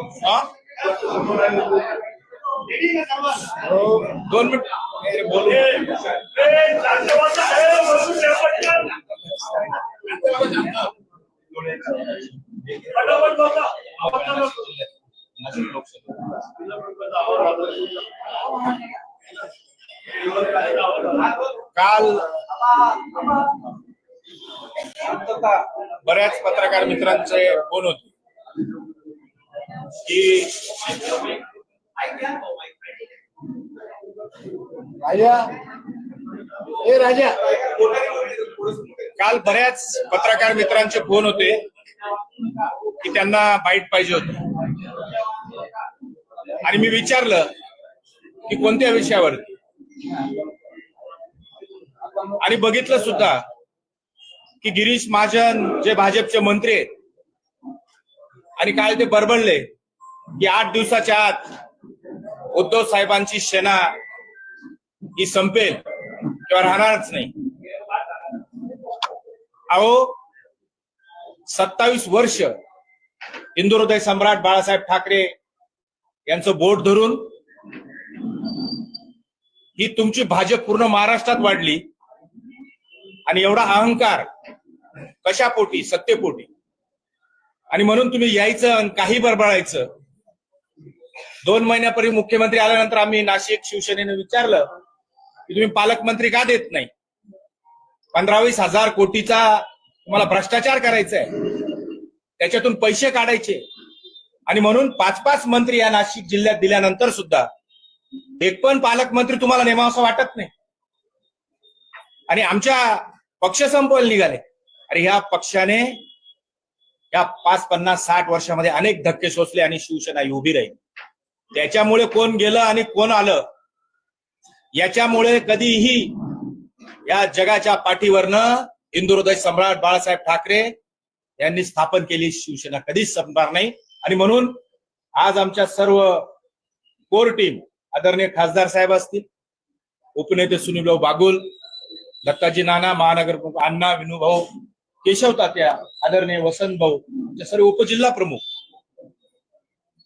हा? दोन मिनिट. काल बऱ्याच पत्रकार मित्रांचे फोन होते. राजा. ए राजा. काल बऱ्याच पत्रकार मित्रांचे फोन होते की त्यांना बाईट पाहिजे होती. आणि मी विचारलं की कोणत्या विषयावरती आणि बघितलं सुद्धा की गिरीश महाजन जे भाजपचे मंत्री आहेत आणि काल ते बरबडले की आठ दिवसाच्या आत उद्धव साहेबांची सेना ही संपेल किंवा राहणारच नाही. अहो सत्तावीस वर्ष हिंदुहृदय सम्राट बाळासाहेब ठाकरे यांचं बोट धरून ही तुमची भाजप पूर्ण महाराष्ट्रात वाढली आणि एवढा अहंकार कशापोटी सत्तेपोटी? आणि म्हणून तुम्ही यायचं आणि काही बरबळायचं. दोन महिन्यापूर्वी मुख्यमंत्री आल्यानंतर आम्ही नाशिक शिवसेनेने विचारलं की तुम्ही पालकमंत्री का देत नाही? पंधरावीस हजार कोटीचा तुम्हाला भ्रष्टाचार करायचा आहे. त्याच्यातून पैसे काढायचे. आणि म्हणून पाच पाच मंत्री या नाशिक जिल्ह्यात दिल्यानंतर सुद्धा एक पण पालकमंत्री तुम्हाला नेमावं वाटत नाही. आणि आमच्या पक्ष संपवायला निघाले. अरे ह्या पक्षाने या पाच पन्नास साठ वर्षामध्ये अनेक धक्के सोसले आणि शिवसेना ही उभी राहील. त्याच्यामुळे कोण गेलं आणि कोण आलं? याच्यामुळे कधीही या जगाच्या पाठीवरनं हिंदू हृदय सम्राट बाळासाहेब ठाकरे यांनी स्थापन केली. शिवसेना कधीच संपणार नाही. आणि म्हणून आज आमच्या सर्व कोर टीम आदरणीय खासदार साहेब असतील उपनेते सुनीलभाऊ बागुल दत्ताजी नाना महानगर अण्णा अण्णा विनूभाऊ केशव तात्या आदरणीय वसंत भाऊ सर्व उपजिल्हा प्रमुख.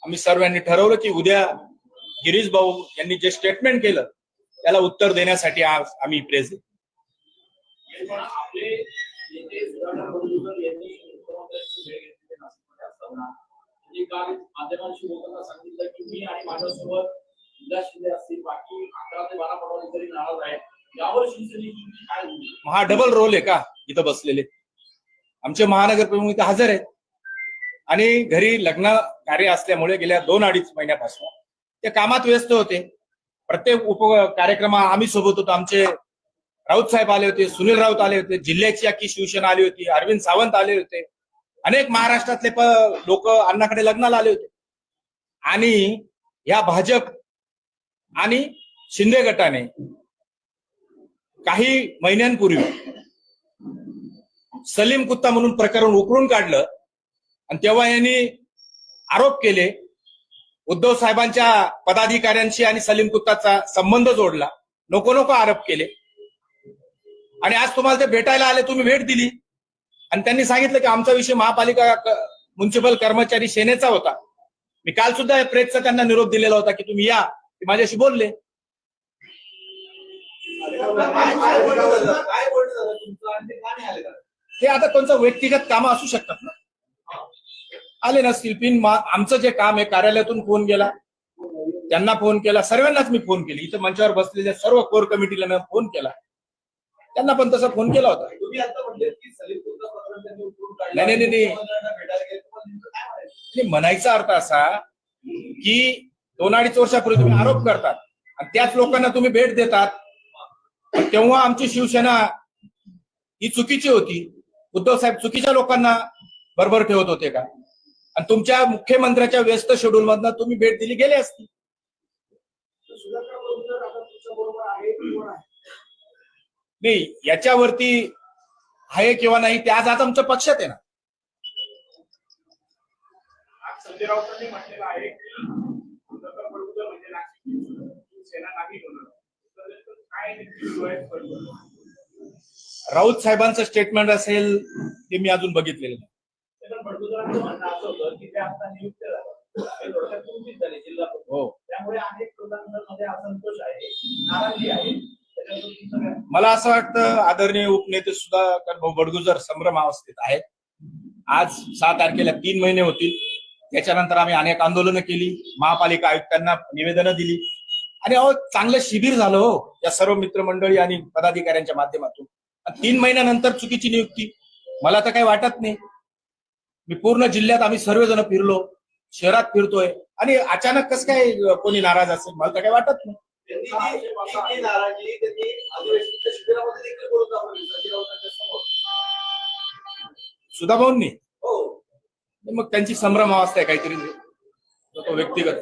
आम्ही सर्वांनी ठरवलं की उद्या गिरीश भाऊ यांनी जे स्टेटमेंट केलं त्याला उत्तर देण्यासाठी आज आम्ही प्रेस सांगितलं की मी आणि माझ्यासोबत हा डबल रोल आहे का? इथं बसलेले. आमचे महानगर प्रमुख इथं हजर आहेत. आणि घरी लग्न कार्य असल्यामुळे गेल्या दोन अडीच महिन्यापासून ते कामात व्यस्त होते. प्रत्येक उप कार्यक्रम आम्ही सोबत होतो. आमचे राऊत साहेब आले होते सुनील राऊत आले होते जिल्ह्याची अख्खी शिवसेना आली होती अरविंद सावंत आले होते. अनेक महाराष्ट्रातले लोक अण्णाकडे लग्नाला आले होते. आणि या भाजप आणि शिंदे गटाने काही महिन्यांपूर्वी सलीम कुत्ता म्हणून प्रकरण उकळून काढलं. आणि तेव्हा यांनी आरोप केले. उद्धव साहेबांच्या पदाधिकाऱ्यांशी आणि सलीम कुत्ताचा संबंध जोडला. नको नको आरोप केले. आणि आज तुम्हाला ते भेटायला आले तुम्ही भेट दिली. आणि त्यांनी सांगितलं की आमचा विषय महापालिका म्युन्सिपल कर्मचारी सेनेचा होता. मी काल सुद्धा प्रेसचा त्यांना निरोप दिलेला होता की तुम्ही या ते माझ्याशी बोलले. ते आता कोणतं व्यक्तिगत कामं असू शकतात ना? आले नसतील पिन आमचं जे काम आहे कार्यालयातून फोन गेला त्यांना फोन केला. सर्वांनाच मी फोन केली. इथं मंचावर बसलेल्या सर्व कोर कमिटीला मी फोन केला. त्यांना पण तसा फोन केला होता. नाही, नाही, काय म्हणायचं? अर्थ असा की दोन अडीच वर्षापूर्वी तुम्ही आरोप करतात. आणि त्याच लोकांना तुम्ही भेट देतात. तेव्हा आमची शिवसेना ही चुकीची होती. उद्धव साहेब चुकीच्या लोकांना बरोबर ठेवत होते का? आणि तुमच्या मुख्यमंत्र्याच्या व्यस्त शेड्यूल मधनं तुम्ही भेट दिली गेली असती. नाही याच्यावरती आहे किंवा नाही ते आज आज आमच्या पक्षात आहे ना. संजय राऊतांनी म्हटलेलं आहे सेना नाही म्हणून तर त्याचं काय नेमकी सुरू आहे बंडुकर? राऊत साहेबांचं स्टेटमेंट असेल ते मी अजून बघितलेलं नाही. हे? मला असं वाटतं आदरणीय उपनेते सुद्धा भाऊ बडगुजर संभ्रम अवस्थेत आहेत. आज सहा तारखेला तीन महिने होतील. त्याच्यानंतर आम्ही अनेक आंदोलनं केली. महापालिका आयुक्तांना निवेदनं दिली. आणि अहो चांगलं शिबिर झालं हो. या सर्व मित्रमंडळी आणि पदाधिकाऱ्यांच्या माध्यमातून. तीन महिन्यानंतर चुकीची नियुक्ती. मला तर काही वाटत नाही. मी पूर्ण जिल्ह्यात आम्ही सर्वजण फिरलो. शहरात फिरतोय. आणि अचानक कसं काय कोणी नाराज असेल? मला तर काही वाटत नाही. समोर सुधाभाऊंनी? हो. मग त्यांची संभ्रम अवस्था आहे काहीतरी. तो व्यक्तिगत.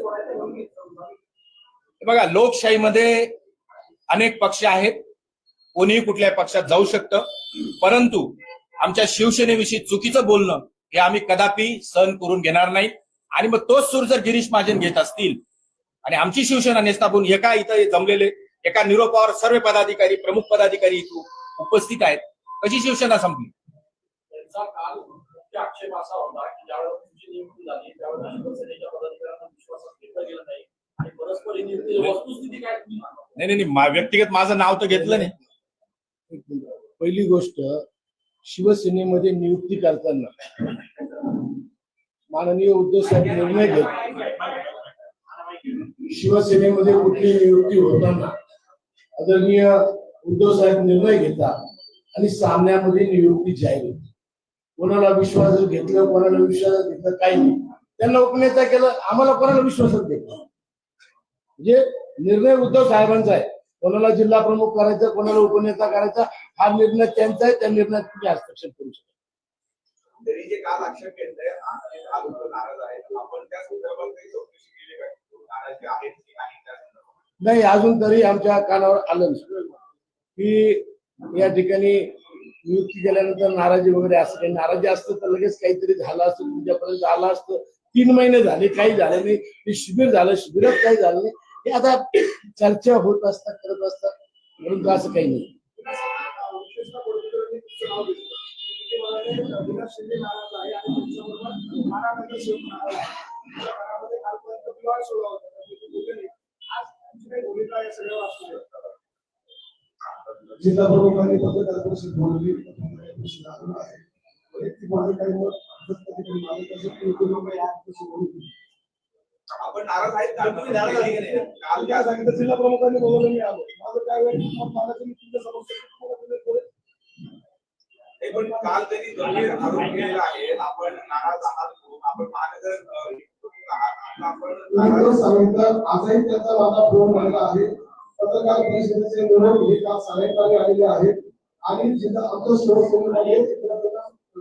बघा लोकशाहीमध्ये अनेक पक्ष आहेत. कोणीही कुठल्याही पक्षात जाऊ शकतं. परंतु आमच्या शिवसेनेविषयी चुकीचं बोलणं हे आम्ही कदापि सहन करून घेणार नाही. आणि मग तोच सूर जर गिरीश महाजन घेत असतील आणि आमची शिवसेना नेस्ताबून एका इथं जमलेले एका निरोपावर सर्व पदाधिकारी प्रमुख पदाधिकारी इथं उपस्थित आहेत कशी शिवसेना संपली. त्यांचा काल मुख्य आक्षेप असा होता की ज्यावेळेला तुमची नियुक्ती झाली त्यावेळेला शिवसेनेच्या पदाधिकाऱ्यांना विश्वासात घेतलं गेलं नाही. आणि परस्पर नियुक्ती वस्तुस्थिती काय तुम्ही सांगा नाही नाही व्यक्तिगत माझं नाव तर घेतलं नाही. पहिली गोष्ट शिवसेनेमध्ये नियुक्ती करताना माननीय उद्धव साहेब निर्णय घेत शिवसेनेमध्ये कुठली नियुक्ती होताना आदरणीय उद्धव साहेब निर्णय घेतात आणि सामन्यामध्ये नियुक्ती जाहीर होती. कोणाला विश्वासात घेतलं कोणाला विश्वासात घेतलं काही नाही. त्यांना उपनेता केलं आम्हाला कोणाला विश्वासात घेतलं म्हणजे निर्णय उद्धव साहेबांचा आहे. कोणाला जिल्हा प्रमुख करायचा कोणाला उपनेता करायचा हा निर्णय त्यांचा आहे त्या निर्णयात तुम्ही हस्तक्षेप करू शकता. तरी जे काल आक्षेप नाराज आहेत आपण त्या संदर्भात काही चौकशी केली काय नाराजी आहेत की नाही त्या संदर्भात? नाही अजून तरी आमच्या कानावर आलं नाही. की या ठिकाणी नियुक्ती केल्यानंतर नाराजी वगैरे असं काही नाराजी असतं तर लगेच काहीतरी झालं असतं तुमच्यापर्यंत आलं असतं. तीन महिने झाले काही झालं नाही. ते शिबिर झालं शिबिरात काही झालं नाही. हे आता चर्चा होत असतात करत असतात परंतु असं काही नाही। जिल्हा प्रमुखांनी आपण नाराज आहेत का? तुम्ही नाराज आहे की नाही? काल काय सांगितलं जिल्हा प्रमुखांनी बोलवलं मी आलो. माझं काय वेळ मत मांडायचं मी तुमच्या. नाही, पण काल त्यांनी गंभीर आरोप केलेला आहे आपण नाराज आहात म्हणून. आपण महानगर अं, निवडणूक आहात. आता आपण मी नाराज खरं सांगितलं आजही त्याचा माझा फोन आलेला आहे. पत्रकार परिषदेचे निरोप हे काल सायंकाळी आलेले आहेत. आणि जिथं आमचं शिवसेनेमध्ये तिकडं त्यांना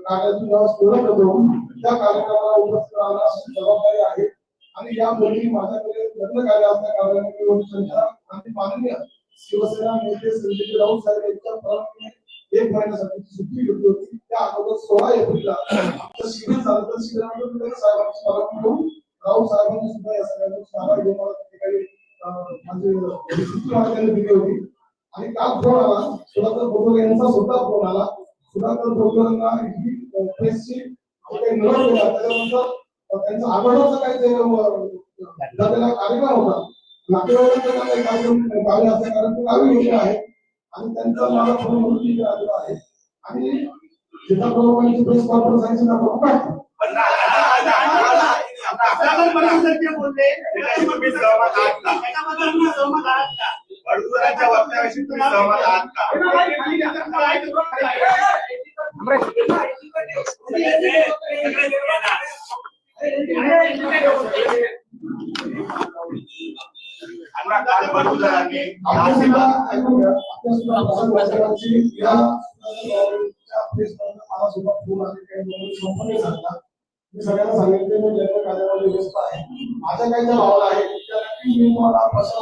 कार्यातून जेव्हा होतो त्या कार्यक्रमाला उपस्थित राहण्याची जबाबदारी आहे. आणि या मुली माझ्याकडे लग्न कार्य असल्या कारणाने मी एवढी संख्या आणि माननीय शिवसेना नेते संजय राऊत साहेब यांच्या परवानगीने एक महिन्यासाठी सुट्टी घेतली होती. त्या अगोदर सोळा एप्रिलला आमचं शिबिर झालं. तर शिबिरामध्ये साहेबांची परवानगी घेऊन राऊत साहेबांनी सुद्धा या सगळ्यांना नाराज घेऊन मला ठिकाणी म्हणजे सुट्टी मला दिली होती. आणि काल फोन आला? सुधाकर बोरकर यांचा सुद्धा फोन आला. सुधाकर बोरकरांना ही प्रेसची काही निरोप त्याच्यानंतर त्यांचा आवडण्याचा काही ते अं, झालेला कार्यक्रम होता. नातेवाईकांचा काही कार्यक्रम गावी असल्या कारण ते गावी गेले आहेत. आणि त्यांचा मला फोन म्हणून आलेला आहे. आणि जिल्हा प्रमुखांची प्रेस कॉन्फरन्स आहे जिल्हा प्रमुख आहे. ना- आता- आता- वक्तव्याशी तुम्ही सहमत आहात का सगळ्यांना सांगितले मी लग्न कार्यामध्ये व्यस्त आहे माझ्या काही ज्या भावना आहेत त्या नक्की मी प्रश्न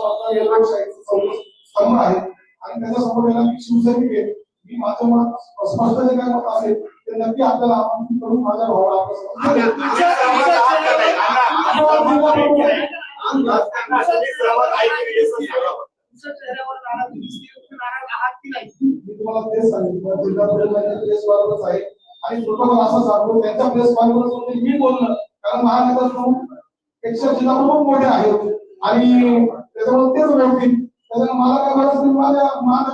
स्तंभ आहे. आणि त्याच्यासमोर मी शिवसैनिक आहे मी माझं मत स्पष्ट जे काय मत असेल ते नक्की आपल्याला आपण करून माझ्या? हे सांगा. मी तुम्हाला तेच सांगितलं जिल्हा परिषदेच्या प्रेस वारच आहे आणि प्रोटोकॉल असा सांगतो त्यांच्या प्रेस मी बोलणं कारण महानगर प्रमुखपेक्षा जिल्हा प्रमुख मोठे आहेत आणि त्याच्यामुळे तेच बोलतील त्याच्यामुळे मला काय गरज नाही माझ्या माझ्या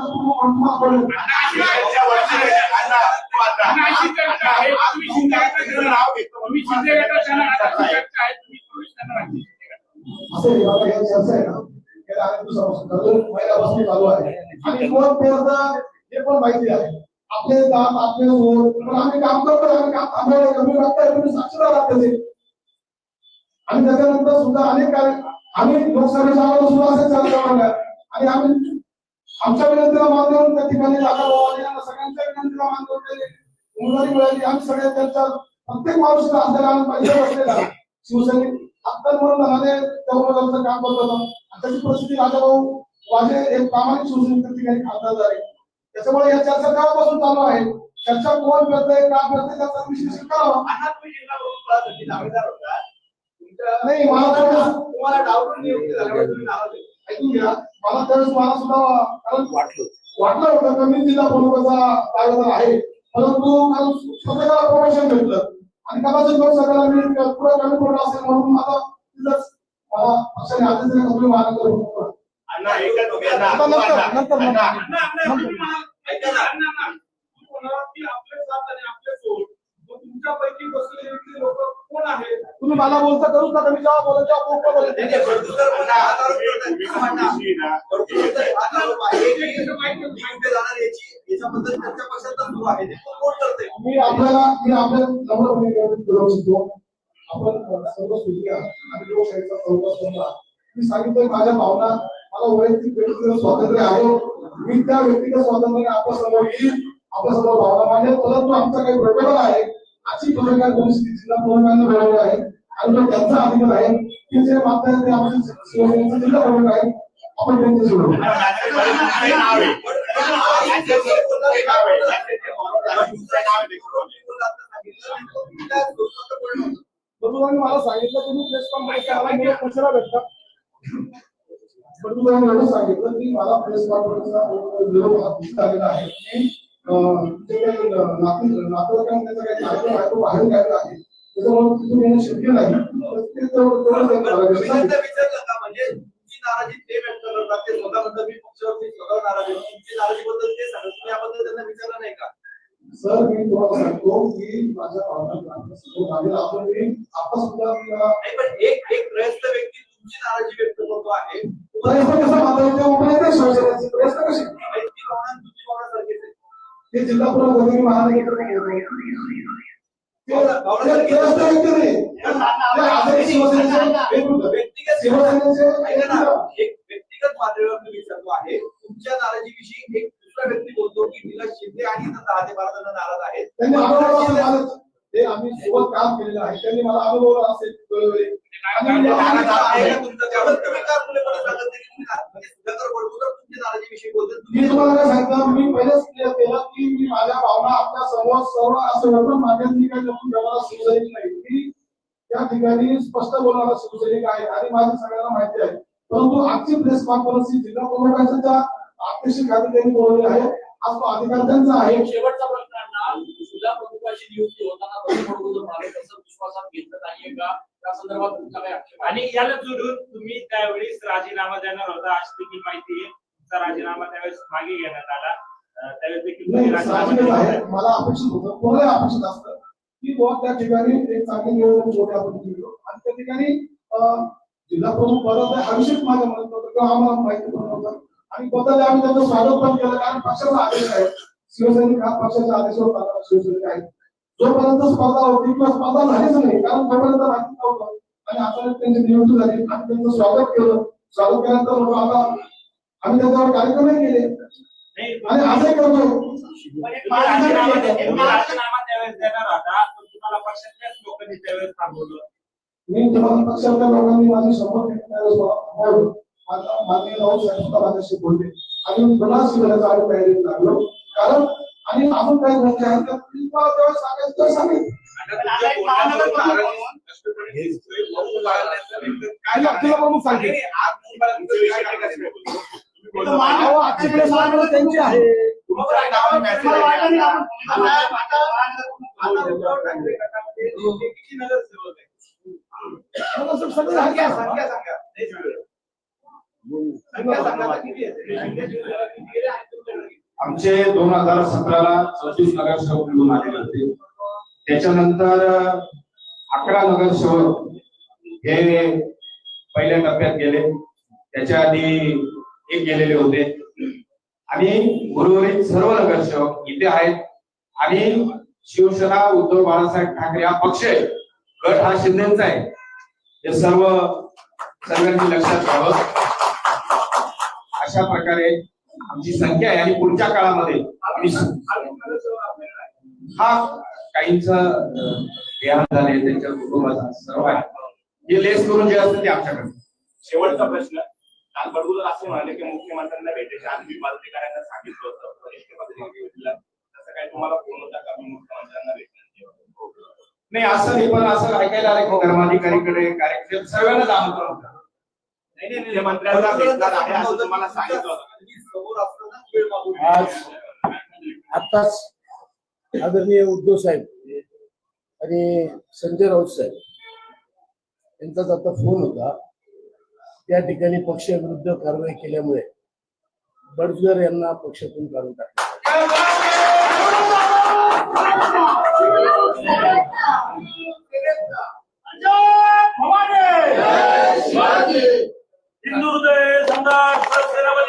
असं चर्चा आहे ना. गेल्या अनेक दिवसापासून चालू आहे. आणि कोण हे पण माहिती आहे. आपले दात आपले पण आम्ही काम करतो आम्ही काम थांबवलं कमी तुम्ही साक्षीदार आहात आणि त्याच्यानंतर सुद्धा अनेक कार्य आम्ही लोकसभेच्या सुद्धा असे चर्चा करणार आणि आम्ही आमच्या विनंतीला मान देऊन त्या ठिकाणी दाखल सगळ्यांच्या विनंतीला मान देऊन उमेदवारी मिळाली. आम्ही सगळे त्यांच्या प्रत्येक माणूस असलेला पाहिजे असलेला शिवसैनिक आता म्हणून झाले त्या उमेदवाराचं काम करत होता. त्याची परिस्थिती राजाभाऊ वाजे एक प्रामाणिक शिवसैनिक त्या ठिकाणी खासदार झाले. त्याच्यामुळे या चर्चा केव्हापासून चालू आहे. चर्चा कोण करतंय का करतंय त्याचा विश्लेषण करावं. नाही, थोडं- तुम्हाला डावलून नियुक्ती झाल्यामुळे तुम्ही नाव. ऐकून घ्या मला त्यावेळेस मला सुद्धा कारण वाटलं वाटलं होतं का मी जिल्हा प्रमुखाचा दावेदार आहे परंतु काल स्वतःला प्रमोशन भेटलं आणि कदाचित लोकसभेला मी पुढे कमी पडलो असेल म्हणून आता तिथंच पक्षाने आदेश दिले का तुम्ही आता नंतर- नंतर- अण्णा. अण्णा, अण्णा, तुम्ही मला- ऐका ना, अण्णा, अण्णा. तुम्ही म्हणालात की आपले साथ आणि आपले सोड मग तुमच्यापैकी बसलेले व्यक्ती लोक कोण आहेत तुम्ही मला बोलता करूच नका. मी जेव्हा बोलत तेव्हा मोकळं बोलत. ना. मी आपल्याला मी आपल्या आपण सर्व आणि लोकशाहीचा मी सांगितलं माझ्या भावना मला वैयक्तिक व्यक्तिगत स्वातंत्र्य आहे. मी त्या व्यक्तिगत स्वातंत्र्याने आपण समोर येईल आपल्यासमोर भावना मांडेल परंतु आमचा काही प्रोटोकॉल आहे. अशी प्रोटोकॉल परिस्थिती जिल्हा आहे. आणि तो त्यांचा अधिकार आहे. की जे मागतात ते जिल्हा प्रमुख आहे. आपण त्यांचे सोडू मला सांगितलं तुम्ही प्रेस कॉन्फरन्स मला कशाला भेटतात एवढं सांगितलं की मला प्रेस कॉन्फरन्सचा विरोध आलेला आहे. की अं, नातेवाईकांना त्याचा काही कार्यक्रम आहे तो बाहेर घ्यायला आहे. त्याच्यामुळे तिथून येणं शक्य नाही ते विचारलं का म्हणजे तुमची नाराजी ते व्यक्त करतात ते स्वतः म्हणतात मी पक्षावरती स्वतः नाराज आहे तुमची नाराजीबद्दल ते सांगत तुम्ही याबद्दल त्यांना विचारलं नाही का सर मी तुम्हाला सांगतो की माझ्या भावना आपण मी आता सुद्धा नाही पण एक एक ग्रस्त व्यक्ती तुमची नाराजी व्यक्त करतो आहे प्रयत्न कसा मानता येईल येते शिवसेनेचे प्रयत्न कसे भावना तुमची भावना सारखीच आहे ते जिल्हा पुरवठा महानगर व्यक्तिगत शिवसेनेचे ऐका ना, एक व्यक्तिगत पातळीवर मी विचारतो आहे तुमच्या नाराजीविषयी एक दुसरा व्यक्ती बोलतो की निलेश शिंदे आणि दहा ते बारा जण नाराज आहेत. ते आम्ही सोबत काम केलेलं आहे. त्यांनी मला अनुभव असेल वेळोवेळी. मी सांगत म्हणजे मी तुम्ही तुम्हाला काय सांगितलं मी पहिलेच क्लिअर केलं की मी माझ्या भावना आपल्यासमोर सर्व असं एवढं माझ्या काही लपून ठेवणारा शिवसैनिक नाही. मी त्या ठिकाणी स्पष्ट बोलणारा शिवसैनिक आहे आणि माझी सगळ्यांना माहिती आहे. परंतु आजची प्रेस कॉन्फरन्स ही जिल्हा प्रमुखांच्या अध्यक्ष खाली त्यांनी बोलवली आहे. आज तो अधिकार त्यांचा आहे. शेवटचा प्रश्न प्रमुखाची नियुक्ती होताना विश्वासात घेतलं नाहीये का? त्या संदर्भात तुमचा आक्षेप? आणि याला जोडून तुम्ही त्यावेळेस राजीनामा देणार होता. अशी देखील माहिती आहे. तुमचा राजीनामा त्यावेळेस मागे घेण्यात आला. त्यावेळेस देखील दिला. मला अपेक्षित होतं. कोणाला अपेक्षित असतं? की बुवा त्या ठिकाणी एक चांगली निवडणूक होते आपण केलो आणि त्या ठिकाणी जिल्हा प्रमुख पदाचा अभिषेक माझ्या मनात होतं किंवा आम्हाला माहिती पण नव्हतं. आणि बदल आम्ही त्याचं स्वागत पण केलं. कारण पक्षाचा आदेश आहे. शिवसैनिक हा पक्षाच्या आदेशावर शिवसैनिक आहे. जोपर्यंत स्पर्धा होती किंवा स्पर्धा झालीच नाही कारण तोपर्यंत माहिती नव्हतं आणि आता त्यांची निवडणूक झाली आणि त्यांचं स्वागत केलं. स्वागत केल्यानंतर मग आता आम्ही त्याच्यावर कार्यक्रमही केले. आणि आजही करतो. थांबवलं. मी तुम्हाला पक्षातल्या लोकांनी माझी शपथ घेतली त्यावेळेस मला थांबवलं. माझा माननीय राऊत साहेब माझ्याशी बोलले. आणि पुन्हा शिवण्याचा आम्ही तयारीत लागलो. कारण आणि महामंडळ ग्रंथालयात प्रिन्सिपल जवळ सांगायचं तर सांगेल प्रमुख सांगेल त्यांची आहे. संख्या सांगा. किती आहे? आमचे दोन हजार सतराला चौतीस नगरसेवक निवडून आलेले होते. त्याच्यानंतर अकरा नगरसेवक हे पहिल्या टप्प्यात गेले. त्याच्या आधी एक गेलेले होते. आणि उर्वरित सर्व नगरसेवक इथे आहेत. आणि शिवसेना उद्धव बाळासाहेब ठाकरे हा पक्ष आहे. गट हा शिंदेचा आहे. हे सर्व सर्वांनी लक्षात घ्यावं. अशा प्रकारे आमची संख्या आहे आणि पुढच्या काळामध्ये आम्ही. हा काहींच देहान झाले त्यांच्या कुटुंबाचा सर्व आहे. हे लेस करून जे असतं ते आमच्याकडे. शेवटचा प्रश्न. काल बडगुजर असे म्हणाले की मुख्यमंत्र्यांना भेटायच्या आधी मी पदाधिकाऱ्यांना सांगितलं होतं वरिष्ठ पदाधिकाऱ्यांना तसं काय तुम्हाला फोन होता का? मी मुख्यमंत्र्यांना भेटणार नाही. असं नाही पण असं ऐकायला आलं की धर्माधिकारीकडे कार्यक्रम. सर्वांनाच आमंत्रण होतं मुख्यमंत्र्यांना भेटणार आहे असं तुम्हाला सांगितलं होतं. आणि समोर असताना वेळ मागून आज आताच आदरणीय उद्धव साहेब आणि संजय राऊत साहेब यांचाच आता फोन होता. त्या ठिकाणी पक्षाविरुद्ध कारवाई केल्यामुळे बडजर यांना पक्षातून काढून टाकले हिंदू हृदय सम्राट सेनापती बाळासाहेब ठाकरे यांचा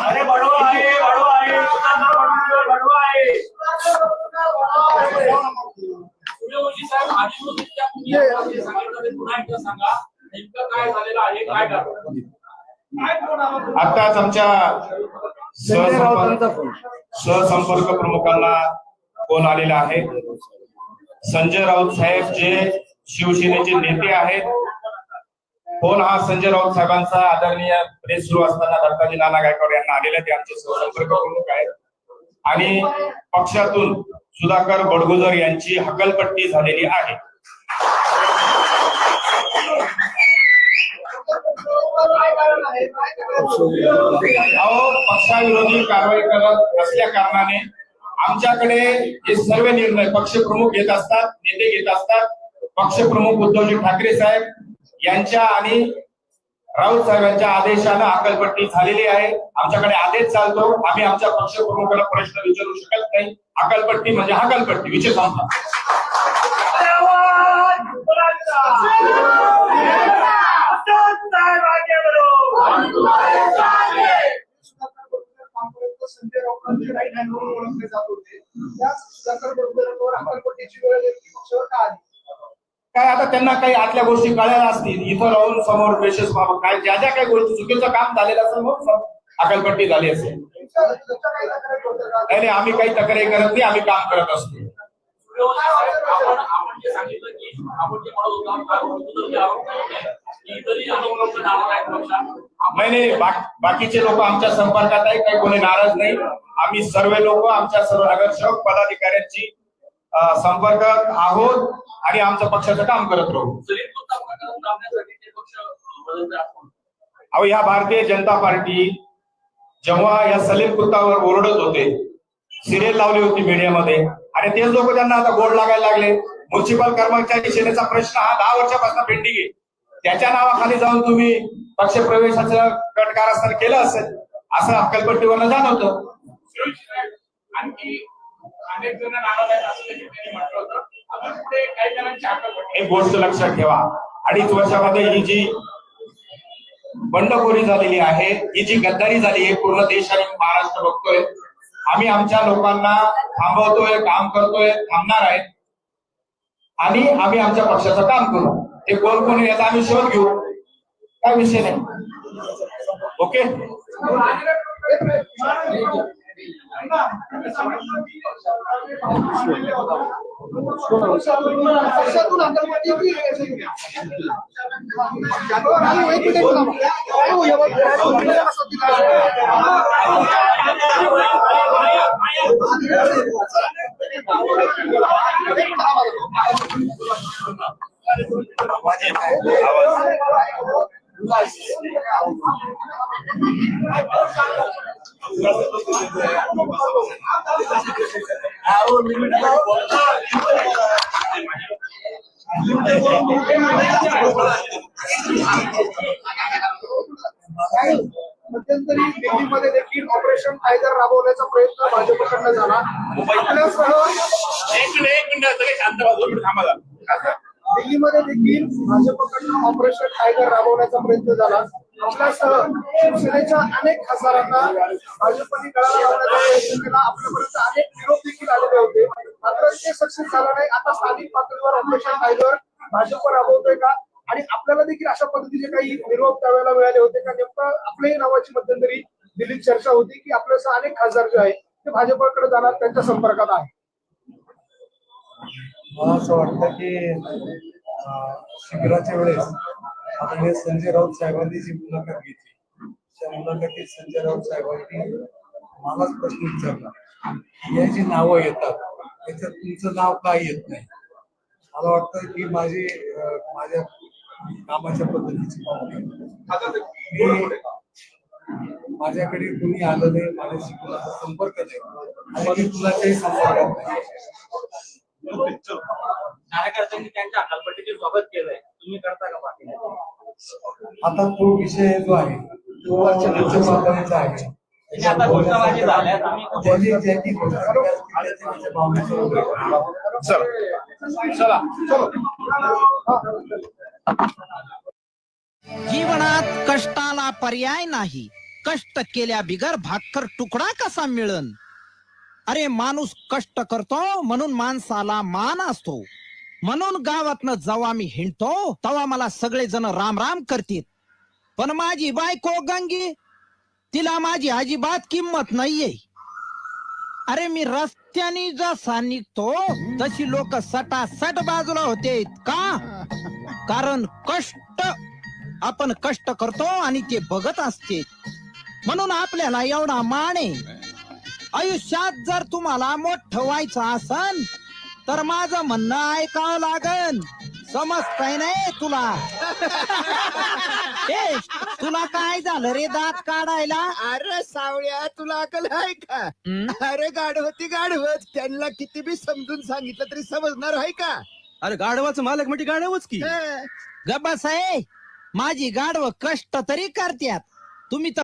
अरे बडवा आहे बडवा आहे. बडवा आहे. सांगा नेमकं काय झालेलं आहे काय आताच आमच्या सहसंपर्क प्रमुखांना फोन आलेला आहे? संजय राऊत साहेब जे शिवसेनेचे नेते आहेत फोन हा संजय राऊत साहेबांचा आदरणीय प्रेस सुरू असताना दत्ताजी नाना गायकवाड यांना आलेला ते आमचे सहसंपर्क प्रमुख आहेत. आणि पक्षातून सुधाकर बडगुजर यांची हकलपट्टी झालेली आहे. पक्षाविरोधी कारवाई करत असल्या कारणाने आमच्याकडे हे सर्व निर्णय पक्षप्रमुख घेत असतात नेते घेत असतात. पक्षप्रमुख उद्धवजी ठाकरे साहेब यांच्या आणि राऊत साहेबांच्या आदेशानं अकलपट्टी झालेली आहे. आमच्याकडे आदेश चालतो. आम्ही आमच्या पक्षप्रमुखाला प्रश्न विचारू शकत नाही. अकलपट्टी म्हणजे हकलपट्टी विषय संपला. संजय राऊतांचे राईट हँड म्हणून ओळखले जात होते त्या सुधाकर वेळ पक्षावर का आली काय आता त्यांना काही आतल्या गोष्टी कळायला असतील? इथं राहून समोर प्रेशस बाबा काय ज्या ज्या काही गोष्टी चुकीचं काम झालेलं असेल मग अकलपट्टी झाली असेल. तक्रारी नाही आम्ही काही तक्रारी करत नाही आम्ही काम करत असतो. आपण जे सांगितलं की जे नाही नाही बाकीचे लोक आमच्या संपर्कात आहे काही कोणी नाराज नाही. आम्ही सर्व लोक आमच्या सर्व नगरसेवक पदाधिकाऱ्यांची संपर्कात आहोत आणि आमच्या पक्षाचं काम करत राहू. अहो ह्या भारतीय जनता पार्टी जेव्हा या सलीम कुत्तावर ओरडत होते सिरियल लावली होती मीडियामध्ये आणि तेच लोक त्यांना आता गोड लागायला लागले. म्युन्सिपल कर्मचारी सेनेचा प्रश्न हा दहा वर्षापासून पेंडिंग आहे. त्याच्या नावाखाली जाऊन तुम्ही पक्ष प्रवेशाचं कट कारस्थान केलं असेल असं अक्कलपट्टीवरनं जाणवतं. आणखी अनेक जण नाराज आहेत असं देखील त्यांनी म्हटलं होतं. अजून पुढे काही जणांची अक्कलपट्टी एक गोष्ट लक्षात ठेवा. अडीच वर्षामध्ये ही जी बंडखोरी झालेली आहे ही जी गद्दारी झाली आहे पूर्ण देश आणि महाराष्ट्र बघतोय. आम्ही आमच्या लोकांना थांबवतोय काम करतोय थांबणार आहे. आणि आम्ही आमच्या पक्षाचं काम करू. ते कोण कोण याचा आम्ही शोध घेऊ. काय विषय नाही. ओके? पक्षातून अंतर्गत किती आहे? आणि मध्यंतरी दिल्लीमध्ये देखील ऑपरेशन कायदा राबवण्याचा प्रयत्न भाजपकडनं झाला आपल्यासह एक मिनिट एक मिनिट सगळे शांत व्हा, थांबा दिल्लीमध्ये देखील भाजपकडनं ऑपरेशन टायगर राबवण्याचा प्रयत्न झाला. आपल्यासह शिवसेनेच्या अनेक खासदारांना भाजपने गळा लावण्याचा प्रयत्न केला. आपल्यापर्यंत अनेक निरोप देखील आलेले होते. मात्र ते सक्सेस झालं नाही. आता स्थानिक पातळीवर ऑपरेशन टायगर भाजप राबवतोय का? आणि आपल्याला देखील अशा पद्धतीचे काही निरोप त्यावेळेला मिळाले होते का? नेमकं आपल्याही नावाची मध्यंतरी दिल्लीत चर्चा होती की आपल्यासह अनेक खासदार जे आहेत ते भाजपकडे जाणार त्यांच्या संपर्कात आहे मला असं वाटतं की शिबिराच्या वेळेस आदरणीय संजय राऊत साहेबांनी जी मुलाखत घेतली त्या मुलाखतीत संजय राऊत साहेबांनी मलाच प्रश्न विचारला या जी नावं येतात त्याच्यात तुमचं नाव काय येत नाही? मला वाटतं की माझी माझ्या कामाच्या पद्धतीची पावली मी माझ्याकडे कुणी आलं नाही माझ्याशी कुणाचा संपर्क नाही आणि मी कुणाच्याही संपर्कात नाही. कार्यकर्त्यांनी त्यांच्या हकालपट्टीचे स्वागत केलंय. तुम्ही करता का बाकी? आता तो विषय जो आहे तो आहे. चला. जीवनात कष्टाला पर्याय नाही. कष्ट केल्या बिगर भाकर तुकडा कसा मिळन? अरे माणूस कष्ट करतो म्हणून माणसाला मान असतो. म्हणून गावातनं जेव्हा मी हिंडतो तेव्हा मला सगळे जण राम राम करतील. पण माझी बायको गंगी तिला माझी अजिबात किंमत नाहीये. अरे मी रस्त्याने जसा निघतो तशी लोक सटासट बाजूला होते का? कारण कष्ट आपण कष्ट करतो आणि ते बघत असते म्हणून आपल्याला एवढा मान आहे. आयुष्यात जर तुम्हाला मोठं व्हायचं असन तर माझं म्हणणं ऐकावं लागन. समजतंय नाही तुला? ए, तुला काय झालं रे दात काढायला? अरे सावळ्या तुला अकल आहे का? हं? अरे गाढवती गाढवत. त्यांना किती बी समजून सांगितलं तरी समजणार आहे का? अरे गाढवाचं मालक म्हणजे गाढवच की. आहे माझी गाढव कष्ट तरी करत्यात. तुम्ही तर